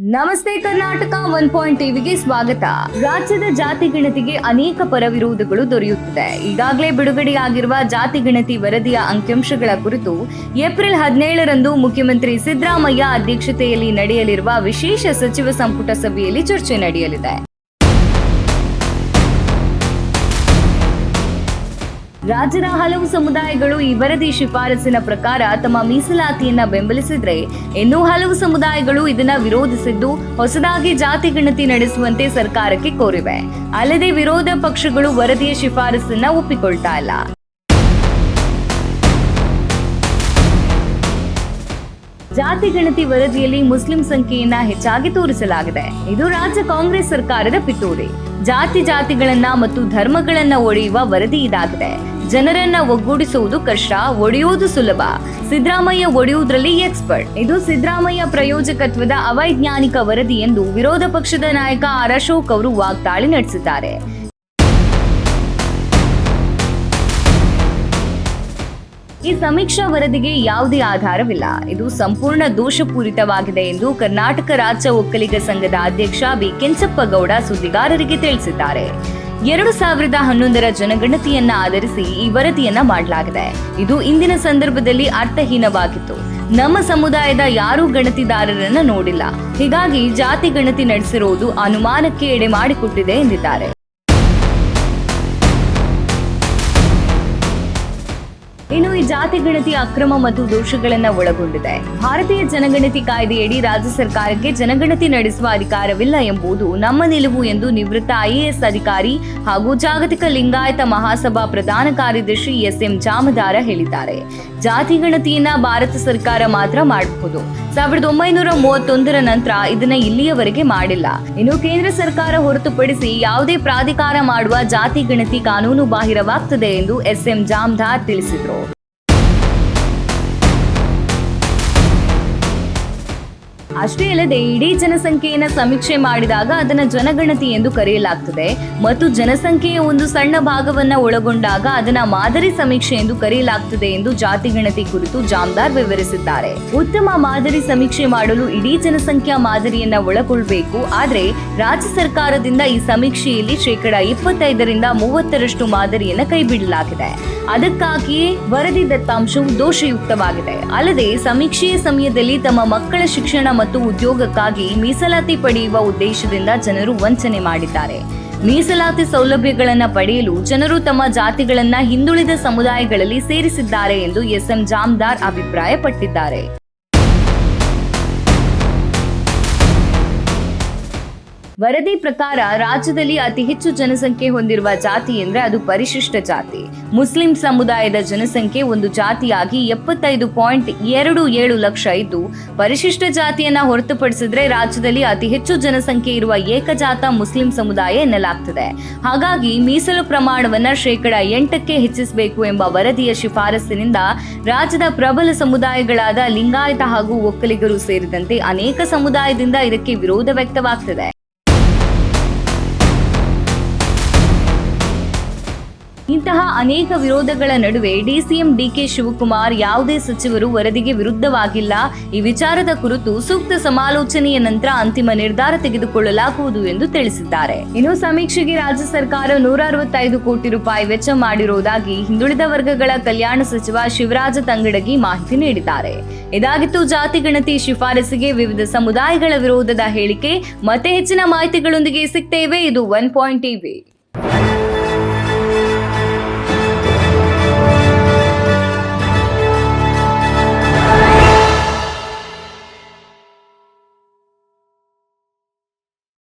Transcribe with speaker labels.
Speaker 1: ನಮಸ್ತೆ Karnataka one point ಟಿವಿಗೆ ಸ್ವಾಗತ. ರಾಜ್ಯದ ಜಾತಿ ಗಣತಿಗೆ ಅನೇಕ ಪರವಿರೋಧಗಳು ದೊರೆಯುತ್ತಿದೆ. ಈಗಾಗಲೇ ಬಿಡುಗಡೆಯಾಗಿರುವ ಜಾತಿ ಗಣತಿ ವರದಿಯ ಅಂಕಿಅಂಶಗಳ ಕುರಿತು ಏಪ್ರಿಲ್ ಹದಿನೇಳರಂದು ಮುಖ್ಯಮಂತ್ರಿ ಸಿದ್ದರಾಮಯ್ಯ ಅಧ್ಯಕ್ಷತೆಯಲ್ಲಿ ನಡೆಯಲಿರುವ ವಿಶೇಷ ಸಚಿವ ಸಂಪುಟ ಸಭೆಯಲ್ಲಿ ಚರ್ಚೆ ನಡೆಯಲಿದೆ. ರಾಜ್ಯದ ಹಲವು ಸಮುದಾಯಗಳು ಈ ವರದಿ ಶಿಫಾರಸಿನ ಪ್ರಕಾರ ತಮ್ಮ ಮೀಸಲಾತಿಯನ್ನ ಬೆಂಬಲಿಸಿದ್ರೆ, ಇನ್ನು ಹಲವು ಸಮುದಾಯಗಳು ಇದನ್ನ ವಿರೋಧಿಸಿದ್ದು ಹೊಸದಾಗಿ ಜಾತಿ ಗಣತಿ ನಡೆಸುವಂತೆ ಸರ್ಕಾರಕ್ಕೆ ಕೋರಿವೆ. ಅಲ್ಲದೆ ವಿರೋಧ ಪಕ್ಷಗಳು ವರದಿಯ ಶಿಫಾರಸನ್ನ ಒಪ್ಪಿಕೊಳ್ತಾ ಇಲ್ಲ. ಜಾತಿ ಗಣತಿ ವರದಿಯಲ್ಲಿ ಮುಸ್ಲಿಂ ಸಂಖ್ಯೆಯನ್ನ ಹೆಚ್ಚಾಗಿ ತೋರಿಸಲಾಗಿದೆ. ಇದು ರಾಜ್ಯ ಕಾಂಗ್ರೆಸ್ ಸರ್ಕಾರದ ಪಿತೂರಿ. ಜಾತಿ ಜಾತಿಗಳನ್ನ ಮತ್ತು ಧರ್ಮಗಳನ್ನ ಒಡೆಯುವ ವರದಿ ಇದಾಗಿದೆ. ಜನರನ್ನ ಒಗ್ಗೂಡಿಸುವುದು ಕಷ್ಟ, ಒಡೆಯುವುದು ಸುಲಭ. ಸಿದ್ದರಾಮಯ್ಯ ಒಡೆಯುವುದರಲ್ಲಿ ಎಕ್ಸ್ಪರ್ಟ್. ಇದು ಸಿದ್ದರಾಮಯ್ಯ ಪ್ರಯೋಜಕತ್ವದ ಅವೈಜ್ಞಾನಿಕ ವರದಿ ಎಂದು ವಿರೋಧ ಪಕ್ಷದ ನಾಯಕ ಆರ್ ಅಶೋಕ್ ಅವರು ವಾಗ್ದಾಳಿ ನಡೆಸಿದ್ದಾರೆ. ಈ ಸಮೀಕ್ಷಾ ವರದಿಗೆ ಯಾವುದೇ ಆಧಾರವಿಲ್ಲ. ಇದು ಸಂಪೂರ್ಣ ದೋಷಪೂರಿತವಾಗಿದೆ ಎಂದು ಕರ್ನಾಟಕ ರಾಜ್ಯ ಒಕ್ಕಲಿಗ ಸಂಘದ ಅಧ್ಯಕ್ಷ ಬಿ. ಕೆಂಚಪ್ಪಗೌಡ ಸುದ್ದಿಗಾರರಿಗೆ ತಿಳಿಸಿದ್ದಾರೆ. ಎರಡು ಸಾವಿರದ ಹನ್ನೊಂದರ ಜನಗಣತಿಯನ್ನ ಆಧರಿಸಿ ಈ ವರದಿಯನ್ನ ಮಾಡಲಾಗಿದೆ. ಇದು ಇಂದಿನ ಸಂದರ್ಭದಲ್ಲಿ ಅರ್ಥಹೀನವಾಗಿತ್ತು. ನಮ್ಮ ಸಮುದಾಯದ ಯಾರೂ ಗಣತಿದಾರರನ್ನ ನೋಡಿಲ್ಲ. ಹೀಗಾಗಿ ಜಾತಿ ಗಣತಿ ನಡೆಸಿರುವುದು ಅನುಮಾನಕ್ಕೆ ಎಡೆ ಮಾಡಿಕೊಟ್ಟಿದೆ ಎಂದಿದ್ದಾರೆ. ಇನ್ನು ಈ ಜಾತಿ ಗಣತಿ ಅಕ್ರಮ ಮತ್ತು ದೋಷಗಳನ್ನ ಒಳಗೊಂಡಿದೆ. ಭಾರತೀಯ ಜನಗಣತಿ ಕಾಯ್ದೆಯಡಿ ರಾಜ್ಯ ಸರ್ಕಾರಕ್ಕೆ ಜನಗಣತಿ ನಡೆಸುವ ಅಧಿಕಾರವಿಲ್ಲ ಎಂಬುದು ನಮ್ಮ ನಿಲುವು ಎಂದು ನಿವೃತ್ತ ಐಎಎಸ್ ಅಧಿಕಾರಿ ಹಾಗೂ ಜಾಗತಿಕ ಲಿಂಗಾಯತ ಮಹಾಸಭಾ ಪ್ರಧಾನ ಕಾರ್ಯದರ್ಶಿ ಎಸ್ ಎಂ ಜಾಮದಾರ ಹೇಳಿದ್ದಾರೆ. ಜಾತಿ ಗಣತಿಯನ್ನ ಭಾರತ ಸರ್ಕಾರ ಮಾತ್ರ ಮಾಡಬಹುದು ಸಾವಿರದ ಒಂಬೈನೂರ ಮೂವತ್ತೊಂದರ ನಂತರ ಇದನ್ನ ಇಲ್ಲಿಯವರೆಗೆ ಮಾಡಿಲ್ಲ. ಇನ್ನು ಕೇಂದ್ರ ಸರ್ಕಾರ ಹೊರತುಪಡಿಸಿ ಯಾವುದೇ ಪ್ರಾಧಿಕಾರ ಮಾಡುವ ಜಾತಿ, ಗಣತಿ, ಕಾನೂನು ಬಾಹಿರವಾಗ್ತದೆ ಎಂದು ಎಸ್ ಎಂ ಜಾಮದಾರ್ ತಿಳಿಸಿದರು. ಅಷ್ಟೇ ಅಲ್ಲದೆ ಇಡೀ ಜನಸಂಖ್ಯೆಯನ್ನು ಸಮೀಕ್ಷೆ ಮಾಡಿದಾಗ ಅದನ್ನು ಜನಗಣತಿ ಎಂದು ಕರೆಯಲಾಗ್ತದೆ. ಮತ್ತು ಜನಸಂಖ್ಯೆಯ ಒಂದು ಸಣ್ಣ ಭಾಗವನ್ನು ಒಳಗೊಂಡಾಗ ಅದನ್ನ ಮಾದರಿ ಸಮೀಕ್ಷೆ ಎಂದು ಕರೆಯಲಾಗ್ತದೆ ಎಂದು ಜಾತಿ ಗಣತಿ ಕುರಿತು ಜಾಮ್ದಾರ್ ವಿವರಿಸಿದ್ದಾರೆ. ಉತ್ತಮ ಮಾದರಿ ಸಮೀಕ್ಷೆ ಮಾಡಲು ಇಡೀ ಜನಸಂಖ್ಯಾ ಮಾದರಿಯನ್ನ ಒಳಗೊಳ್ಳಬೇಕು ಆದರೆ ರಾಜ್ಯ ಸರ್ಕಾರದಿಂದ ಈ ಸಮೀಕ್ಷೆಯಲ್ಲಿ ಶೇಕಡ ಇಪ್ಪತ್ತೈದರಿಂದ ಮೂವತ್ತರಷ್ಟು ಮಾದರಿಯನ್ನ ಕೈಬಿಡಲಾಗಿದೆ. ಅದಕ್ಕಾಗಿಯೇ ವರದಿ ದತ್ತಾಂಶವು ದೋಷಯುಕ್ತವಾಗಿದೆ. ಅಲ್ಲದೆ ಸಮೀಕ್ಷೆಯ ಸಮಯದಲ್ಲಿ ತಮ್ಮ ಮಕ್ಕಳ ಶಿಕ್ಷಣ ಮತ್ತು ಉದ್ಯೋಗಕ್ಕಾಗಿ ಮೀಸಲಾತಿ ಪಡೆಯುವ ಉದ್ದೇಶದಿಂದ ಜನರು ವಂಚನೆ ಮಾಡಿದ್ದಾರೆ. ಮೀಸಲಾತಿ ಸೌಲಭ್ಯಗಳನ್ನು ಪಡೆಯಲು ಜನರು ತಮ್ಮ ಜಾತಿಗಳನ್ನ ಹಿಂದುಳಿದ ಸಮುದಾಯಗಳಲ್ಲಿ ಸೇರಿಸಿದ್ದಾರೆ ಎಂದು ಎಸ್ಎಂ ಜಾಮದಾರ್ ಅಭಿಪ್ರಾಯಪಟ್ಟಿದ್ದಾರೆ. ವರದಿ ಪ್ರಕಾರ ರಾಜ್ಯದಲ್ಲಿ ಅತಿ ಹೆಚ್ಚು ಜನಸಂಖ್ಯೆ ಹೊಂದಿರುವ ಜಾತಿ ಎಂದ್ರೆ ಅದು ಪರಿಶಿಷ್ಟ ಜಾತಿ. ಮುಸ್ಲಿಂ ಸಮುದಾಯದ ಜನಸಂಖ್ಯೆ ಒಂದು ಜಾತಿಯಾಗಿ ಎಪ್ಪತ್ತೈದು ಪಾಯಿಂಟ್ ಎರಡು ಏಳು ಲಕ್ಷ ಇದ್ದು, ಪರಿಶಿಷ್ಟ ಜಾತಿಯನ್ನ ಹೊರತುಪಡಿಸಿದ್ರೆ ರಾಜ್ಯದಲ್ಲಿ ಅತಿ ಹೆಚ್ಚು ಜನಸಂಖ್ಯೆ ಇರುವ ಏಕಜಾತ ಮುಸ್ಲಿಂ ಸಮುದಾಯ ಎನ್ನಲಾಗ್ತದೆ. ಹಾಗಾಗಿ ಮೀಸಲು ಪ್ರಮಾಣವನ್ನ ಶೇಕಡ ಎಂಟಕ್ಕೆ ಹೆಚ್ಚಿಸಬೇಕು ಎಂಬ ವರದಿಯ ಶಿಫಾರಸ್ಸಿನಿಂದ ರಾಜ್ಯದ ಪ್ರಬಲ ಸಮುದಾಯಗಳಾದ ಲಿಂಗಾಯತ ಹಾಗೂ ಒಕ್ಕಲಿಗರು ಸೇರಿದಂತೆ ಅನೇಕ ಸಮುದಾಯದಿಂದ ಇದಕ್ಕೆ ವಿರೋಧ ವ್ಯಕ್ತವಾಗ್ತದೆ. ಇಂತಹ ಅನೇಕ ವಿರೋಧಗಳ ನಡುವೆ ಡಿಸಿಎಂ ಡಿಕೆ ಶಿವಕುಮಾರ್ ಯಾವುದೇ ಸಚಿವರು ವರದಿಗೆ ವಿರುದ್ಧವಾಗಿಲ್ಲ. ಈ ವಿಚಾರದ ಕುರಿತು ಸೂಕ್ತ ಸಮಾಲೋಚನೆಯ ನಂತರ ಅಂತಿಮ ನಿರ್ಧಾರ ತೆಗೆದುಕೊಳ್ಳಲಾಗುವುದು ಎಂದು ತಿಳಿಸಿದ್ದಾರೆ. ಇನ್ನು ಸಮೀಕ್ಷೆಗೆ ರಾಜ್ಯ ಸರ್ಕಾರ ನೂರ ಅರವತ್ತೈದು ಕೋಟಿ ರೂಪಾಯಿ ವೆಚ್ಚ ಮಾಡಿರುವುದಾಗಿ ಹಿಂದುಳಿದ ವರ್ಗಗಳ ಕಲ್ಯಾಣ ಸಚಿವ ಶಿವರಾಜ ತಂಗಡಗಿ ಮಾಹಿತಿ ನೀಡಿದ್ದಾರೆ. ಇದಾಗಿತ್ತು ಜಾತಿ ಗಣತಿ ಶಿಫಾರಸಿಗೆ ವಿವಿಧ ಸಮುದಾಯಗಳ ವಿರೋಧದ ಹೇಳಿಕೆ. ಮತ್ತೆ ಹೆಚ್ಚಿನ ಮಾಹಿತಿಗಳೊಂದಿಗೆ ಸಿಗ್ತೇವೆ. ಇದು ಒನ್ ಪಾಯಿಂಟ್ ಟಿವಿ.